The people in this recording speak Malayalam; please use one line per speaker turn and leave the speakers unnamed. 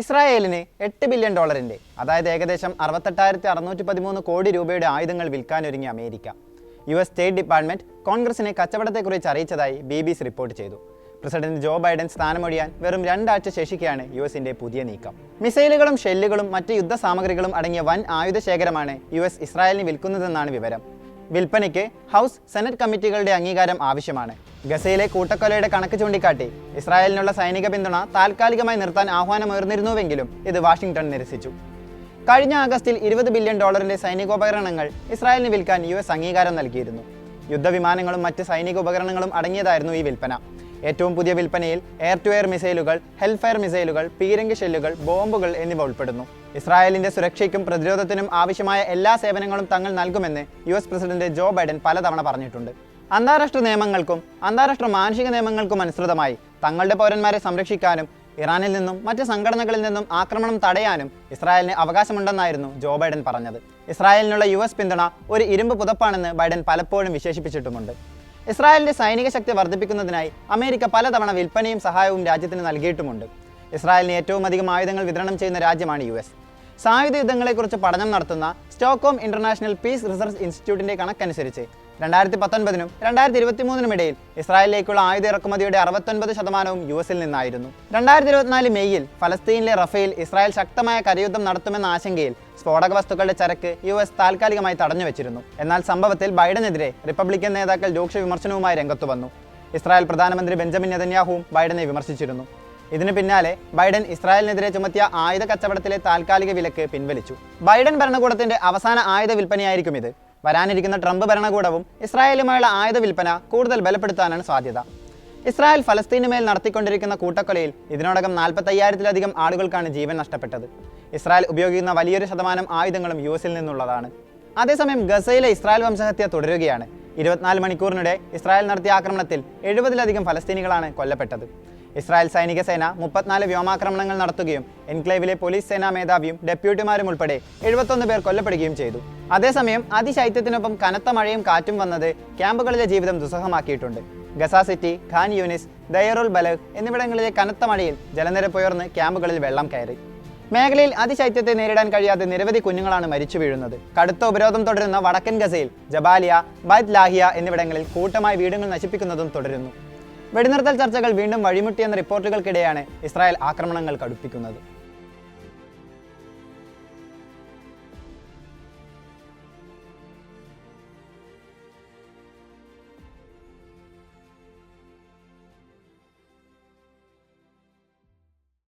ഇസ്രായേലിന് എട്ട് ബില്യൺ ഡോളറിന്റെ അതായത് ഏകദേശം അറുപത്തെട്ടായിരത്തി അറുന്നൂറ്റി പതിമൂന്ന് കോടി രൂപയുടെ ആയുധങ്ങൾ വിൽക്കാനൊരുങ്ങി America. U S state department കോൺഗ്രസിനെ കച്ചവടത്തെക്കുറിച്ച് അറിയിച്ചതായി ബി ബി സി റിപ്പോർട്ട് ചെയ്തു. പ്രസിഡന്റ് ജോ ബൈഡൻ സ്ഥാനമൊഴിയാൻ വെറും രണ്ടാഴ്ച ശേഷിക്കുകയാണ് യു എസിന്റെ പുതിയ നീക്കം. മിസൈലുകളും ഷെല്ലുകളും മറ്റ് യുദ്ധ സാമഗ്രികളും അടങ്ങിയ വൻ ആയുധ ശേഖരമാണ് യു എസ് ഇസ്രായേലിന് വിൽക്കുന്നതെന്നാണ് വിവരം. വിൽപ്പനയ്ക്ക് ഹൗസ് സെനറ്റ് കമ്മിറ്റികളുടെ അംഗീകാരം ആവശ്യമാണ്. ഗസയിലെ കൂട്ടക്കൊലയുടെ കണക്ക് ചൂണ്ടിക്കാട്ടി ഇസ്രായേലിനുള്ള സൈനിക പിന്തുണ താൽക്കാലികമായി നിർത്താൻ ആഹ്വാനമുയർന്നിരുന്നുവെങ്കിലും ഇത് വാഷിംഗ്ടൺ നിരസിച്ചു. കഴിഞ്ഞ ആഗസ്റ്റിൽ ഇരുപത് ബില്യൺ ഡോളറിന്റെ സൈനികോപകരണങ്ങൾ ഇസ്രായേലിന് വിൽക്കാൻ യു എസ് അംഗീകാരം നൽകിയിരുന്നു. യുദ്ധവിമാനങ്ങളും മറ്റ് സൈനിക ഉപകരണങ്ങളും അടങ്ങിയതായിരുന്നു ഈ വിൽപ്പന. ഏറ്റവും പുതിയ വിൽപ്പനയിൽ എയർ ടു എയർ മിസൈലുകൾ ഹെൽഫയർ മിസൈലുകൾ പീരങ്കി ഷെല്ലുകൾ ബോംബുകൾ എന്നിവ ഉൾപ്പെടുന്നു. ഇസ്രായേലിന്റെ സുരക്ഷയ്ക്കും പ്രതിരോധത്തിനും ആവശ്യമായ എല്ലാ സേവനങ്ങളും തങ്ങൾ നൽകുമെന്ന് യു പ്രസിഡന്റ് ജോ ബൈഡൻ പലതവണ പറഞ്ഞിട്ടുണ്ട്. അന്താരാഷ്ട്ര നിയമങ്ങൾക്കും അന്താരാഷ്ട്ര മാനുഷിക നിയമങ്ങൾക്കും അനുസൃതമായി തങ്ങളുടെ പൗരന്മാരെ സംരക്ഷിക്കാനും ഇറാനിൽ നിന്നും മറ്റ് സംഘടനകളിൽ നിന്നും ആക്രമണം തടയാനും ഇസ്രായേലിന് അവകാശമുണ്ടെന്നായിരുന്നു ജോ ബൈഡൻ പറഞ്ഞത്. ഇസ്രായേലിനുള്ള യു എസ് പിന്തുണ ഒരു ഇരുമ്പ് പുതപ്പാണെന്ന് ബൈഡൻ പലപ്പോഴും വിശേഷിപ്പിച്ചിട്ടുമുണ്ട്. ഇസ്രായേലിന്റെ സൈനിക ശക്തി വർദ്ധിപ്പിക്കുന്നതിനായി അമേരിക്ക പലതവണ വിൽപ്പനയും സഹായവും രാജ്യത്തിന് നൽകിയിട്ടുമുണ്ട്. ഇസ്രായേലിന് ഏറ്റവും അധികം ആയുധങ്ങൾ വിതരണം ചെയ്യുന്ന രാജ്യമാണ് യു എസ്. സായുധ യുദ്ധങ്ങളെക്കുറിച്ച് പഠനം നടത്തുന്ന സ്റ്റോക്ക്ഹോം ഇന്റർനാഷണൽ പീസ് റിസർച്ച് ഇൻസ്റ്റിറ്റ്യൂട്ടിന്റെ കണക്കനുസരിച്ച് രണ്ടായിരത്തി പത്തൊൻപതിനും രണ്ടായിരത്തി ഇരുപത്തി മൂന്നിനും ഇടയിൽ ഇസ്രായേലിലേക്കുള്ള ആയുധ ഇറക്കുമതിയുടെ അറുപത്തൊൻപത് ശതമാനവും യു എസിൽ നിന്നായിരുന്നു. രണ്ടായിരത്തി ഇരുപത്തിനാല് മെയ്യിൽ ഫലസ്തീനിലെ റഫേൽ ഇസ്രായേൽ ശക്തമായ കരയുദ്ധം നടത്തുമെന്ന ആശങ്കയിൽ സ്ഫോടക വസ്തുക്കളുടെ ചരക്ക് യു എസ് താൽക്കാലികമായി തടഞ്ഞു വെച്ചിരുന്നു എന്നാൽ സംഭവത്തിൽ ബൈഡനെതിരെ റിപ്പബ്ലിക്കൻ നേതാക്കൾ രൂക്ഷ വിമർശനവുമായി രംഗത്തു വന്നു. ഇസ്രായേൽ പ്രധാനമന്ത്രി ബെഞ്ചമിൻ നെതന്യാഹുവും ബൈഡനെ വിമർശിച്ചിരുന്നു. ഇതിനു പിന്നാലെ ബൈഡൻ ഇസ്രായേലിനെതിരെ ചുമത്തിയ ആയുധ കച്ചവടത്തിലെ താൽക്കാലിക വിലക്ക് പിൻവലിച്ചു. ബൈഡൻ ഭരണകൂടത്തിന്റെ അവസാന ആയുധ വിൽപ്പനയായിരിക്കും ഇത്. വരാനിരിക്കുന്ന ട്രംപ് ഭരണകൂടവും ഇസ്രായേലുമായുള്ള ആയുധ വിൽപ്പന കൂടുതൽ ബലപ്പെടുത്താനാണ് സാധ്യത. ഇസ്രായേൽ ഫലസ്തീനുമേൽ നടത്തിക്കൊണ്ടിരിക്കുന്ന കൂട്ടക്കൊലയിൽ ഇതിനോടകം നാൽപ്പത്തയ്യായിരത്തിലധികം ആളുകൾക്കാണ് ജീവൻ നഷ്ടപ്പെട്ടത്. ഇസ്രായേൽ ഉപയോഗിക്കുന്ന വലിയൊരു ശതമാനം ആയുധങ്ങളും യു എസിൽ നിന്നുള്ളതാണ്. അതേസമയം ഗസയിലെ ഇസ്രായേൽ വംശഹത്യ തുടരുകയാണ്. ഇരുപത്തിനാല് മണിക്കൂറിനിടെ ഇസ്രായേൽ നടത്തിയ ആക്രമണത്തിൽ എഴുപതിലധികം ഫലസ്തീനികളാണ് കൊല്ലപ്പെട്ടത്. ഇസ്രായേൽ സൈനിക സേന മുപ്പത്തിനാല് വ്യോമാക്രമണങ്ങൾ നടത്തുകയും എൻക്ലേവിലെ പോലീസ് സേനാ മേധാവിയും ഡെപ്യൂട്ടിമാരും ഉൾപ്പെടെ എഴുപത്തൊന്ന് പേർ കൊല്ലപ്പെടുകയും ചെയ്തു. അതേസമയം അതിശൈത്യത്തിനൊപ്പം കനത്ത മഴയും കാറ്റും വന്നത് ക്യാമ്പുകളിലെ ജീവിതം ദുസ്സഹമാക്കിയിട്ടുണ്ട്. Gaza city Khan Younis Deir al Balah എന്നിവിടങ്ങളിലെ കനത്ത മഴയിൽ ജലനിരപ്പ് ഉയർന്ന് ക്യാമ്പുകളിൽ വെള്ളം കയറി. മേഖലയിൽ അതിശൈത്യത്തെ നേരിടാൻ കഴിയാതെ നിരവധി കുഞ്ഞുങ്ങളാണ് മരിച്ചു വീഴുന്നത്. കടുത്ത ഉപരോധം തുടരുന്ന വടക്കൻ ഗസയിൽ ജബാലിയ ബൈദ് ലാഹിയ എന്നിവിടങ്ങളിൽ കൂട്ടമായി വീടുകൾ നശിപ്പിക്കുന്നതും തുടരുന്നു. വെടിനിർത്തൽ ചർച്ചകൾ വീണ്ടും വഴിമുട്ടിയെന്ന റിപ്പോർട്ടുകൾക്കിടെയാണ് ഇസ്രായേൽ ആക്രമണങ്ങൾ കടുപ്പിക്കുന്നത്.